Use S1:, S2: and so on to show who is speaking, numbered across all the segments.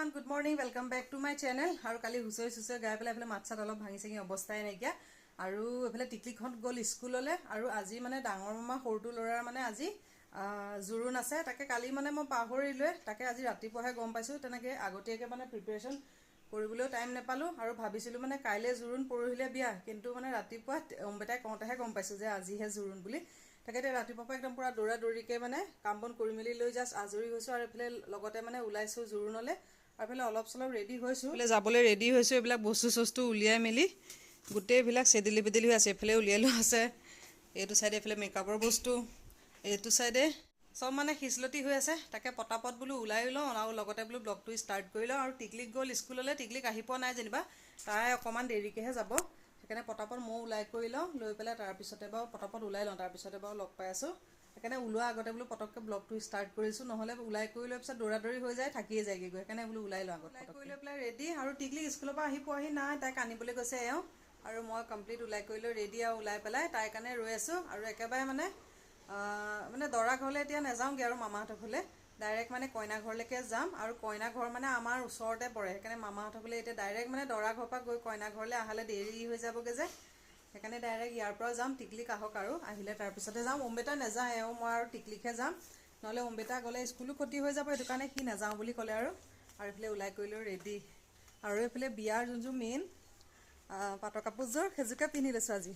S1: Everyone good morning welcome back to my channel আৰু কালি হুঁচৰি চুঁচৰি গাই পেলাই এইফালে মাত চাত অলপ ভাঙি চাঙি অৱস্থাই নাইকিয়া। আৰু এইফালে টিকলিখন গ'ল স্কুললৈ আৰু আজি মানে ডাঙৰ মামা সৰুটো ল'ৰাৰ মানে আজি জোৰোণ আছে। তাকে কালি মানে মই পাহৰিলোৱে। তাকে আজি ৰাতিপুৱাহে গম পাইছোঁ। তেনেকৈ আগতীয়াকৈ মানে প্ৰিপেৰেশ্যন কৰিবলৈও টাইম নাপালোঁ। আৰু ভাবিছিলোঁ মানে কাইলৈ জোৰোণ পৰহিলে বিয়া। কিন্তু মানে ৰাতিপুৱা অম্বেতাই কওঁতেহে গম পাইছোঁ যে আজিহে জোৰোণ বুলি। তাকে এতিয়া ৰাতিপুৱাৰ পৰা একদম পূৰা দৌৰা দৌৰিকৈ মানে কাম বন কৰি মেলি লৈ জাষ্ট আজৰি হৈছোঁ আৰু এইফালে লগতে মানে ওলাইছোঁ জোৰোণলৈ। এইফালে অলপ চলপ ৰেডি হৈছোঁ। এইফালে যাবলৈ ৰেডি হৈছোঁ এইবিলাক বস্তু চস্তু উলিয়াই মেলি। গোটেইবিলাক চেদিলি বেদিলি হৈ আছে এইফালে উলিয়াই লোৱা আছে। এইটো চাইডে এইফালে মেকআপৰ বস্তু এইটো চাইডে চব মানে সিচলতি হৈ আছে। তাকে পটাপট বোলো ওলাই লওঁ আৰু লগতে বোলো ব্লগটো ষ্টাৰ্ট কৰি লওঁ। আৰু টিকলিক গ'ল স্কুললৈ টিকলিক আহি পোৱা নাই যেনিবা। তাই অকণমান দেৰিকৈহে যাব। সেইকাৰণে পটাপট ময়ো ওলাই কৰি লওঁ। লৈ পেলাই তাৰপিছতে বাৰু পটাপট ওলাই লওঁ তাৰপিছতে বাৰু লগ পাই আছোঁ। সেইকাৰণে ওলোৱা আগতে বোলো পটককৈ ব্লগটো ষ্টাৰ্ট কৰিছোঁ নহ'লে ওলাই কৰি লৈ পিছত দৌৰা দৌৰি হৈ যায় থাকিয়ে যায়গৈ। গৈ সেইকাৰণে বোলো ওলাই লওঁ আগত ওলাই কৰি লৈ পেলাই ৰেডি আৰু টিকলিক স্কুলৰ পৰা আহি পোৱাহি নাই তাইক আনিবলৈ গৈছে এওঁ। আৰু মই কমপ্লিট ওলাই কৰি লৈ ৰেডি আৰু ওলাই পেলাই তাইৰ কাৰণে ৰৈ আছোঁ আৰু একেবাৰে মানে মানে দৰা ঘৰলৈ এতিয়া নাযাওঁগৈ আৰু মামাহঁতৰ ঘৰলৈ। ডাইৰেক্ট মানে কইনা ঘৰলৈকে যাম আৰু কইনা ঘৰ মানে আমাৰ ওচৰতে পৰে। সেইকাৰণে মামাহঁতৰ ঘৰলৈ এতিয়া ডাইৰেক্ট মানে দৰা ঘৰৰ পৰা গৈ কইনা ঘৰলৈ আহালে দেৰি হৈ যাবগৈ যে। সেইকাৰণে ডাইৰেক্ট ইয়াৰ পৰা যাম টিকলিক আহক আৰু। আহিলে তাৰপিছতে যাম। অম্বেতা নাযায় এওঁ মই আৰু টিকলিকহে যাম। নহ'লে অম্বেতা গ'লে স্কুলো ক্ষতি হৈ যাব সেইটো কাৰণে সি নাযাওঁ বুলি ক'লে আৰু। আৰু এইফালে ওলাই কৰিলোঁ ৰেডি আৰু এইফালে বিয়াৰ যোনযোৰ মেইন পাটৰ কাপোৰযোৰ সেইযোৰকে পিন্ধি লৈছোঁ আজি।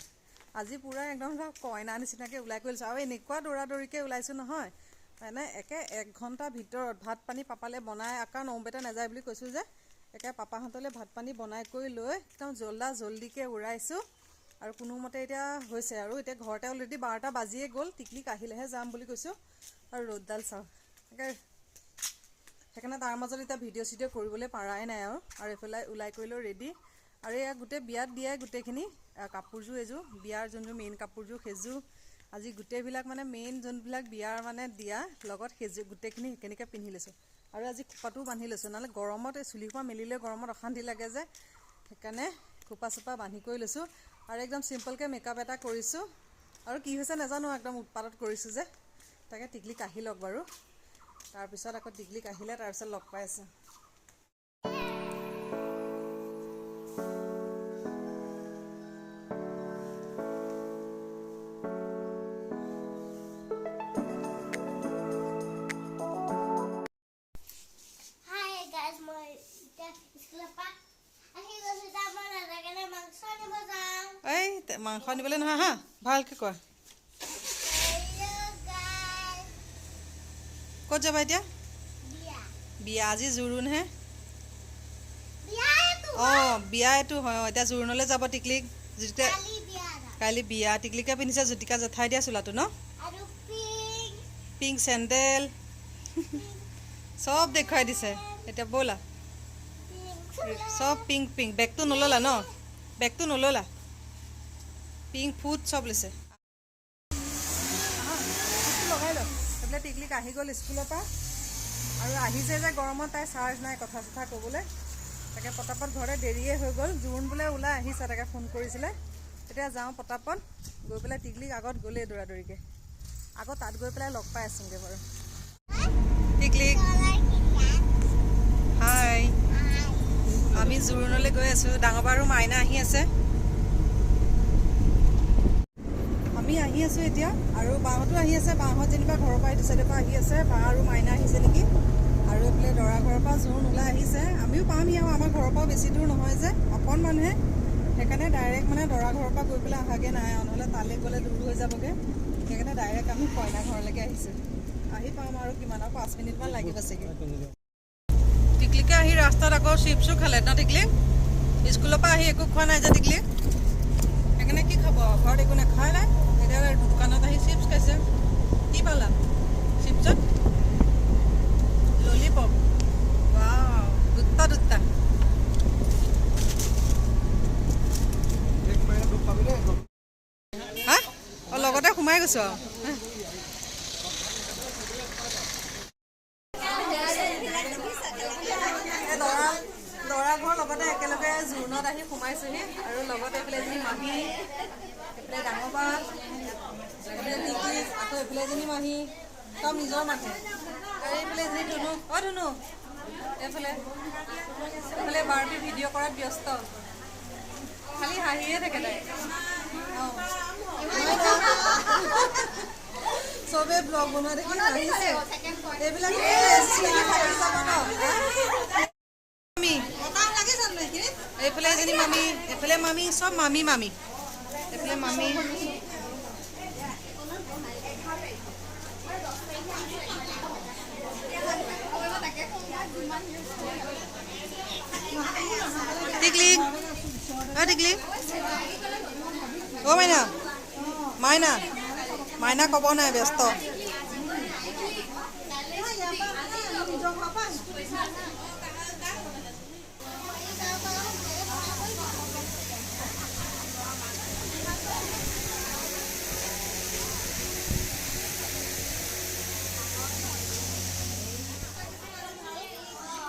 S1: আজি পূৰা একদম কইনা নিচিনাকৈ ওলাই কৰি লৈছোঁ। আৰু এনেকুৱা দৌৰা দৌৰিকৈ ওলাইছোঁ নহয়। মানে একে এক ঘণ্টাৰ ভিতৰত ভাত পানী পাপালে বনাই কাৰণ অম্বেতা নাযায় বুলি কৈছোঁ যে একে পাপাহঁতলৈ ভাত পানী বনাই কৰি লৈ একদম জল্দা জল্দিকৈ উৰাইছোঁ। আৰু কোনোমতে এতিয়া হৈছে আৰু এতিয়া ঘৰতে অলৰেডি বাৰটা বাজিয়ে গ'ল টিকলিক আহিলেহে যাম বুলি কৈছোঁ। আৰু ৰ'দডাল চাওঁ। একে সেইকাৰণে তাৰ মাজত এতিয়া ভিডিঅ' চিডিঅ' কৰিবলৈ পাৰাই নাই আৰু। আৰু এইফালে ওলাই কৰিলেও ৰেডি আৰু এয়া গোটেই বিয়াত দিয়াই গোটেইখিনি কাপোৰযোৰ এযোৰ বিয়াৰ যোনযোৰ মেইন কাপোৰযোৰ সেইযোৰ। আজি গোটেইবিলাক মানে মেইন যোনবিলাক বিয়াৰ মানে দিয়া লগত সেইযোৰ গোটেইখিনি সেইখিনিকে পিন্ধি লৈছোঁ। আৰু আজি খোপাটোও বান্ধি লৈছোঁ নহ'লে গৰমত এই চুলি খোপা মেলিলে গৰমত অশান্তি লাগে যে। সেইকাৰণে খোপা চোপা বান্ধি কৰি লৈছোঁ। আৰু একদম চিম্পলকৈ মেকআপ এটা কৰিছোঁ। আৰু কি হৈছে নাজানো একদম উৎপাদত কৰিছোঁ যে। তাকে টিকলিক আহি লওক বাৰু। তাৰপিছত আকৌ টিকলিক আহিলে তাৰপিছত লগ পাই আছোঁ।
S2: মাংস
S1: আনিবলৈ নহয় হা? ভালকৈ কোৱা। ক'ত যাবা এতিয়া?
S2: বিয়া।
S1: আজি জোৰোণহে অঁ বিয়া এইটো হয় অঁ এতিয়া জোৰোণলৈ যাব টিকলিক। যেতিয়া
S2: কালি বিয়া না।
S1: কাইলৈ বিয়া টিকলিকে পিন্ধিছে জ্যোতিকা জেঠাই দিয়া চোলাটো ন?
S2: Pink
S1: sandal. চব দেখুৱাই দিছে। এতিয়া ব'লা। চব পিংক পিংক। বেগটো নল'লা ন? বেগটো নল'লা? পিংক ফুট চব লৈছে। লগাই লওক। সেইবিলাক টিকলিক আহি গ'ল স্কুলৰ পৰা। আৰু আহিছে যে গৰমত তাই চাৰ্জ নাই কথা চথা ক'বলৈ। তাকে পটাপট ঘৰতে দেৰিয়ে হৈ গ'ল। জোৰোণ বোলে ওলাই আহিছে তাকে ফোন কৰিছিলে। তেতিয়া যাওঁ পটাপট। গৈ পেলাই টিকলিক আগত গ'লেই দৌৰা দৌৰিকৈ আকৌ তাত গৈ পেলাই লগ পাই আছোঁগৈ বাৰু। টিকলিক হাই আমি জোৰোণলৈ গৈ আছোঁ। ডাঙৰ বাৰু মাইনা আহি আছে। আমি আহি আছোঁ এতিয়া আৰু বাহঁতো আহি আছে বাহঁত যেনিবা ঘৰৰ পৰা এইটো চাইডৰ পৰা আহি আছে বা আৰু মাইনা আহিছে নেকি? আৰু এইফালে দৰা ঘৰৰ পৰা জোৰোণ ওলাই আহিছে আমিও পামহি আৰু আমাৰ ঘৰৰ পৰাও বেছি দূৰ নহয় যে অকণমানহে সেইকাৰণে ডাইৰেক্ট মানে দৰা ঘৰৰ পৰা গৈ পেলাই অহাগৈ নাই আৰু নহ'লে তালৈ গ'লে দূৰ হৈ যাবগৈ। সেইকাৰণে ডাইৰেক্ট আমি কইনা ঘৰলৈকে আহিছোঁ। আহি পাম আৰু কিমান আৰু পাঁচ মিনিটমান লাগিব চাগে টিকলিকে আহি ৰাস্তাত আকৌ চিপছো খালে ন টিকলিক স্কুলৰ পৰা আহি একো খোৱা নাই যে টিকলিক সেইকাৰণে কি খাব? ঘৰত একো নাখায় নাই এতিয়া দোকানত আহি চিপছ খাইছে। কি পালা? চিপছত? ললিপপ। ৱাও দুটা দুটা। হা? অঁ লগতে সোমাই গৈছোঁ? আৰু বাৰ্বি ভিডিঅ' কৰাত ব্যস্ত। খালি হাঁহিয়ে থাকে তাই। চবে ব্লগ বনোৱা দেখি হাঁহিছে। এইবিলাক থাকি এইফালে এজনী মামী, এইফালে মামী, চব মামী মামী। এইফালে মামী। টিকলি অ টিকলি অ মাইনা মাইনা মাইনা ক'ব নাই ব্যস্ত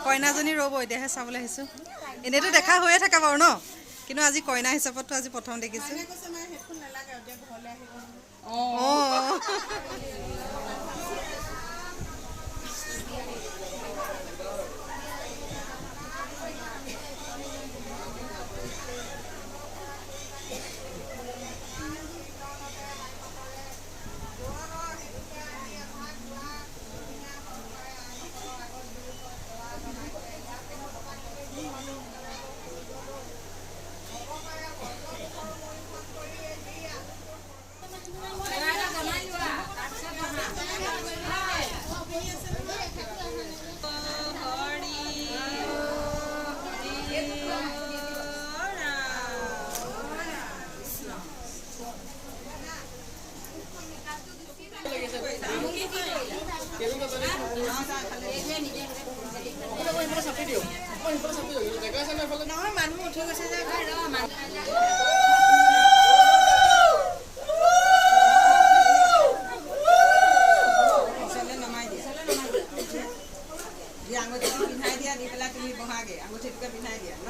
S1: কইনাজনী ৰ'ব, এতিয়াহে চাবলৈ আহিছোঁ। এনেইতো দেখা হৈয়ে থাকে বাৰু ন? কিন্তু আজি কইনা হিচাপততো আজি প্ৰথম দেখিছোঁ। অঁ
S3: পিছলে নমাই দিয়া দি আঙুঠিটো পিন্ধাই দিয়া দি পেলাই তুমি বহাগে আঙুঠিটোকে পিন্ধাই দিয়া ন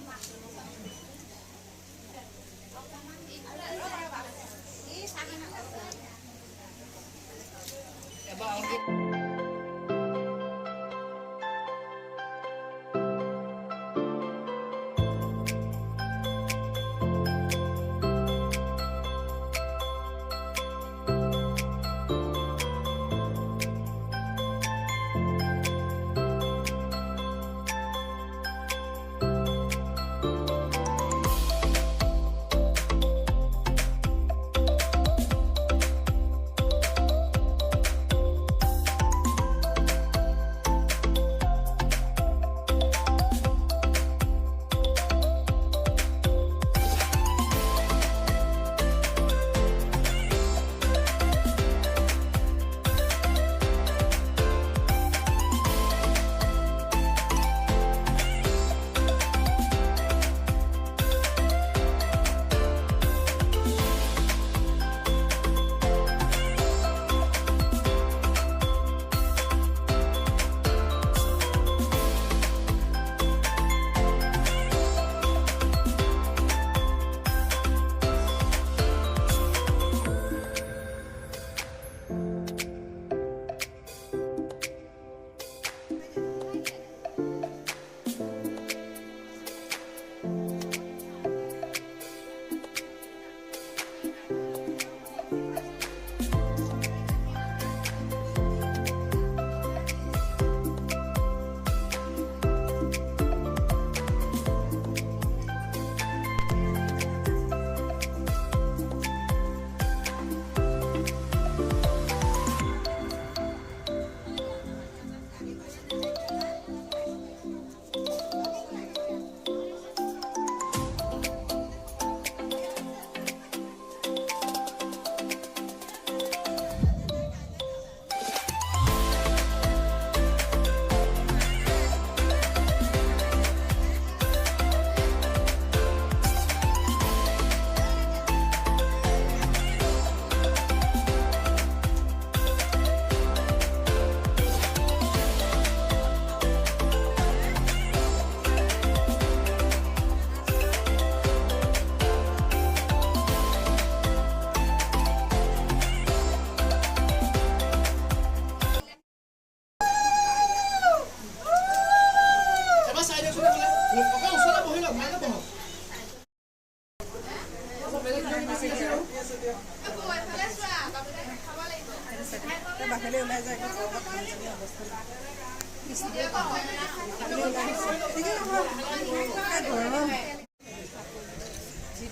S1: about it.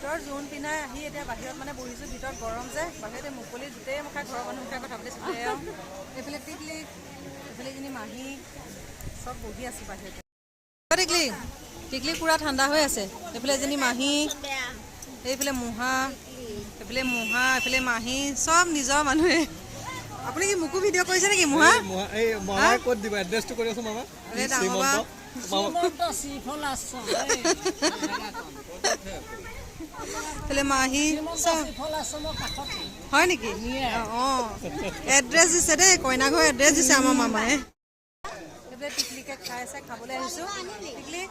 S1: ভিতৰত জোন পিন্ধাই আহি এতিয়া বাহিৰত মানে বহিছোঁ ভিতৰত গৰম যে বাহিৰতে মুকলি গোটেই মুখা ঘৰৰ মানুহ মুখাই কথা পাতিছোঁ। এইফালে টিকলি এইফালে এইখিনি মাহী চব বহি আছোঁ বাহিৰতে। টিকলি টিকলি পূৰা ঠাণ্ডা হৈ আছে। এইফালে এজনী মাহী এইফালে মুহা এইফালে মুহা এইফালে মাহী চব নিজৰ মানুহে। আপুনি কি মোকো ভিডিঅ' কৰিছে নেকি মুহা?
S4: ক'ত দিব? এড্ৰেছটো কৰি আছো মামা।
S1: ডাঙৰ বা।
S4: মামা
S1: এইফালে মাহী হয় নেকি? অঁ এড্ৰেছ দিছে দেই কইনা ঘৰ এড্ৰেছ দিছে আমাৰ মামায়ে। টিকলিকে খাই আছে খাবলৈ আহিছোঁ। টিকলি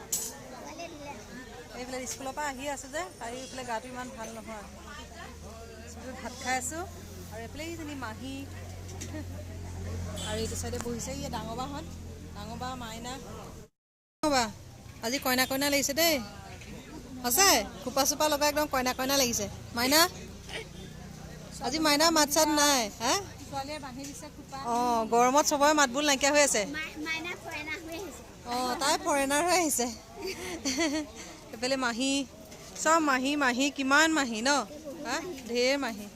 S1: এইফালে স্কুলৰ পৰা আহি আছোঁ যে আহি এইফালে গাটো ইমান ভাল নহয়। ভাত খাই আছোঁ। আৰু এইফালে এইজনী মাহী আৰু এইটো চাইডে বহিছে এই ডাঙৰ বাহঁত। ডাঙৰ বা মাইনা। বা। আজি কইনা কইনা লাগিছে দেই। সঁচাই খোপা চোপা লগাই একদম কইনা কইনা লাগিছে। মাইনা? আজি মাইনা মাত চাত নাই হা? অঁ গৰমত চবৰে মাতবোল নাইকিয়া হৈ আছে। অঁ তাই ফৰেনাৰ হৈ আহিছে। এইফালে মাহী চব মাহী মাহী কিমান মাহী ন? হা? ঢেৰ মাহী।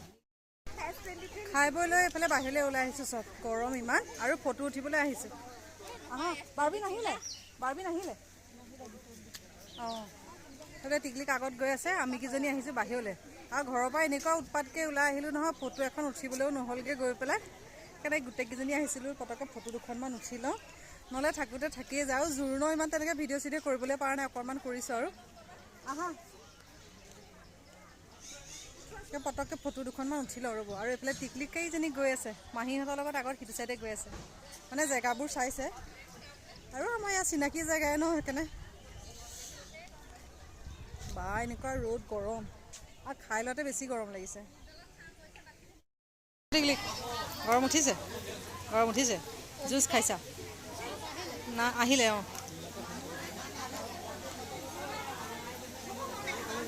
S1: খাই বৈ লৈ এইফালে বাহিৰলৈ ওলাই আহিছোঁ চব। গৰম ইমান আৰু ফটো উঠিবলৈ আহিছোঁ। আহা বাৰ্বি নাহিলে বাৰ্বি নাহিলে অঁ। তাতে টিকলি কাকত গৈ আছে আমি কেইজনী আহিছোঁ বাহিৰলৈ। আৰু ঘৰৰ পৰা এনেকুৱা উৎপাতকৈ ওলাই আহিলোঁ নহয় ফটো এখন উঠিবলৈও নহ'লগৈ গৈ পেলাই। সেইকাৰণে গোটেইকেইজনী আহিছিলোঁ পটককৈ ফটো দুখনমান উঠি লওঁ। নহ'লে থাকোঁতে থাকিয়ে যাওঁ জোৰোণৰ ইমান তেনেকৈ ভিডিঅ' চিডিঅ' কৰিবলৈ পৰা নাই অকণমান কৰিছোঁ আৰু। আহা। পটককৈ ফটো দুখনমান উঠি লওঁ ৰ'ব। আৰু এইফালে টিকলি কেইজনী গৈ আছে মাহীহঁতৰ লগত আগত সিটো চাইডে গৈ আছে। মানে জেগাবোৰ চাইছে। আৰু আমাৰ ইয়াত চিনাকি জেগাই ন সেইকাৰণে। বা এনেকুৱা ৰ'দ গৰম। আৰু খাই লওঁতে বেছি গৰম লাগিছে। গৰম উঠিছে? গৰম উঠিছে? জুচ খাইছা? না আহিলে অঁ।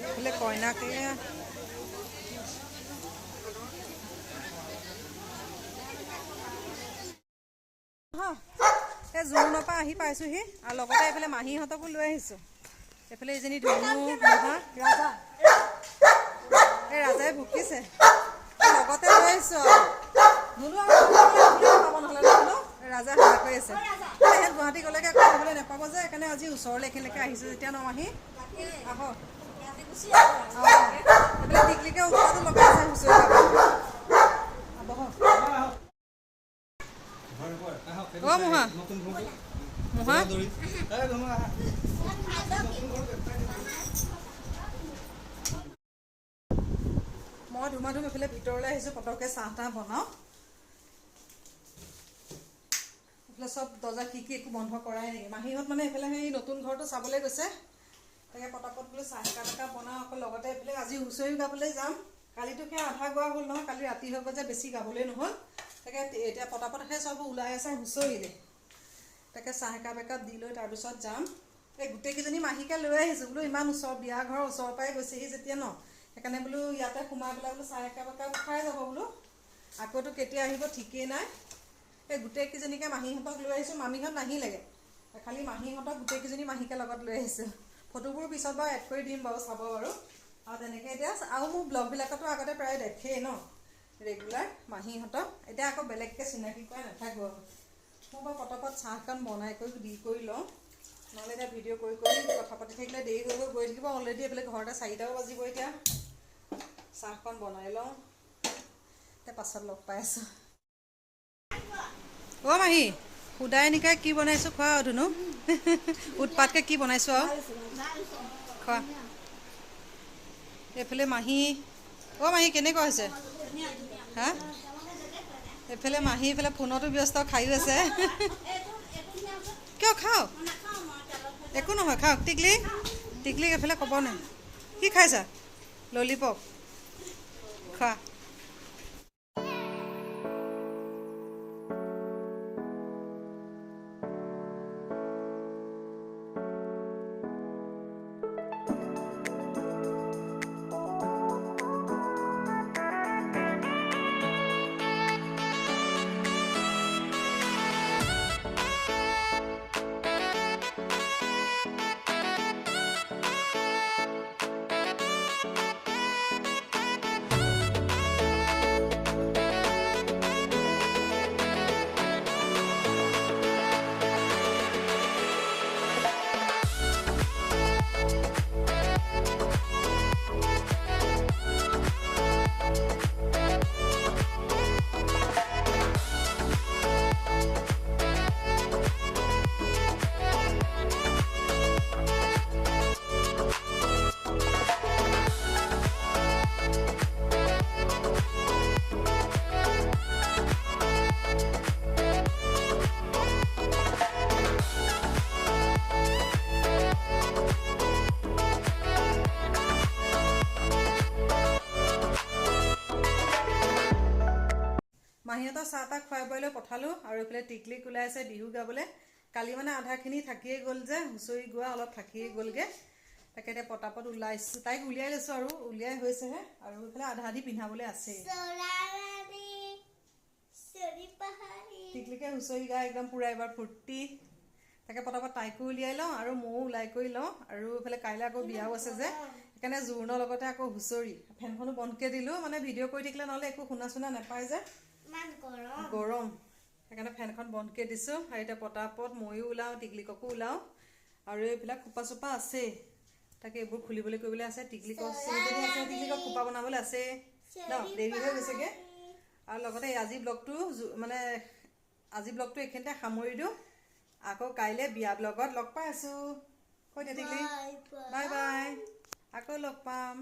S1: বোলে কইনাকে এই জোৰোণৰ পৰা আহি পাইছোঁহি। আৰু লগতে এইফালে মাহীহঁতকো লৈ আহিছোঁ। এইফালে এইজনী ধুনু মহা ৰাজা এই ৰাজাই ভুকিছে। এই লগতে লৈ আহিছোঁ আৰু। ধুনু আৰু ধুনুৱে পাব নহ'লে ন ধুনু? এই ৰাজাই হাল্লা কৰি আছে। এই ইহঁত গুৱাহাটী গ'লেগে আকৌ আহিবলৈ নাপাব যে সেইকাৰণে আজি ওচৰলৈ এইখিনিলৈকে আহিছোঁ যেতিয়া ন মাহী আহক অঁ। এইফালে টিকলিকে উৎপাতো লগাই আছে হুঁচৰি গাব। বহক অ' মুহা।
S4: নতুন ঘৰটো
S1: মুহা।
S4: দৌৰি। এই ধুনু আহা।
S1: মই ধুমা ধুম এইফালে ভিতৰলৈ আহিছোঁ পটককৈ চাহ তাহ বনাওঁ। এইফালে চব দৰ্জা খিৰিকী একো বন্ধ কৰাই নেকি? মাহীহঁত মানে এইফালে সেই নতুন ঘৰটো চাবলৈ গৈছে। তাকে পটাপট বোলো চাহ একাপ একাপ বনাওঁ আকৌ লগতে এইফালে আজি হুঁচৰি গাবলৈ যাম। কালিতো সেই আধা গোৱা হ'ল নহয় কালি ৰাতি হৈ গ'ল যে বেছি গাবলৈ নহ'ল। তাকে এতিয়া পটাপট সেই চব ওলাই আছে হুঁচৰিলে তাকে চাহ একাপ একাপ দি লৈ তাৰপিছত যাম। এই গোটেইকেইজনী মাহীকে লৈ আহিছোঁ। বোলো ইমান ওচৰ বিয়া ঘৰৰ ওচৰৰ পৰাই গৈছেহি যেতিয়া ন? সেইকাৰণে বোলো ইয়াতে সোমাই পেলাই বোলো চাহ একাপ একাপ খাই যাব বোলো। আকৌতো কেতিয়া আহিব ঠিকেই নাই। এই গোটেইকেইজনীকে মাহীহঁতক লৈ আহিছোঁ। মামীহঁত নাহিলেগে। খালি মাহীহঁতক গোটেইকেইজনী মাহীকে লগত লৈ আহিছোঁ। ফটোবোৰ পিছত বাৰু এড কৰি দিম বাৰু চাব বাৰু। আৰু তেনেকৈ এতিয়া আৰু মোৰ ব্লগবিলাকতো আগতে প্ৰায় দেখেই ন? ৰেগুলাৰ মাহীহঁতক। এতিয়া আকৌ বেলেগকৈ চিনাকি কৰা নাথাকোঁ মই বাৰু পটাপট চাহকণ বনাই কৰি দি কৰি লওঁ। নহ'লে এতিয়া ভিডিঅ' কৰি কৰি কথা পাতি থাকিলে দেৰি হৈ গৈ গৈ থাকিব। অলৰেডি এইফালে ঘৰতে চাৰিটাও বাজিব এতিয়া। চাহকণ বনাই লওঁ। এতিয়া পাছত লগ পাই আছোঁ। অ' মাহী, সুদাই নিকাই কি বনাইছোঁ খোৱা আৰু ধুনু? উৎপাতকৈ কি বনাইছোঁ আৰু? খোৱা। এইফালে মাহী, অ' মাহী, কেনেকুৱা হৈছে? হা? এইফালে মাহী, এইফালে ফোনতো ব্যস্ত, খায়ো আছে। কিয় খাওক একো নহয় খাওক। টিকলি টিকলিক এইফালে ক'ব নাই কি খাইছা? ললিপপ। খোৱা। চাহ তাহ খুৱাই বোৱাই লৈ পঠালোঁ আৰু এইফালে টিকলিক ওলাই আছে বিহু গাবলৈ। কালি মানে আধাখিনি থাকিয়ে গ'ল যে হুঁচৰি গোৱা অলপ থাকিয়ে গ'লগৈ। তাকে এতিয়া পটাপট ওলাইছোঁ। তাইক উলিয়াই লৈছোঁ আৰু উলিয়াই হৈছেহে। আৰু এইফালে আধা আধি পিন্ধাবলৈ আছেই। টিকলিকে হুঁচৰি গাই একদম পূৰা এবাৰ ফূৰ্তি। তাকে পটাপট তাইকো উলিয়াই লওঁ আৰু ময়ো ওলাই কৰি লওঁ। আৰু এইফালে কাইলৈ আকৌ বিয়াও আছে যে সেইকাৰণে জোৰোণৰ লগতে আকৌ হুঁচৰি। ফেনখনো বন্ধকৈ দিলোঁ মানে ভিডিঅ' কৰি থাকিলে নহ'লে একো শুনা চুনা নাপায় যে।
S2: গৰম।
S1: সেইকাৰণে ফেনখন বন্ধকৈ দিছোঁ। আৰু এতিয়া পটাপট ময়ো ওলাওঁ টিকলিককো ওলাওঁ। আৰু এইবিলাক খোপা চোপা আছেই তাকে এইবোৰ খুলিবলৈ কৰিবলৈ আছে। টিকলিকক আছে। খোপা বনাবলৈ আছেই ন দেৰি হৈ গৈছেগৈ। আৰু লগতে আজি ব্লগটো মানে আজি ব্লগটো এইখিনিতে সামৰি দিওঁ। আকৌ কাইলৈ বিয়া ব্লগত লগ পাই আছোঁ। কৈ দিয়া টিকলি।
S2: Bye bye.
S1: আকৌ লগ পাম।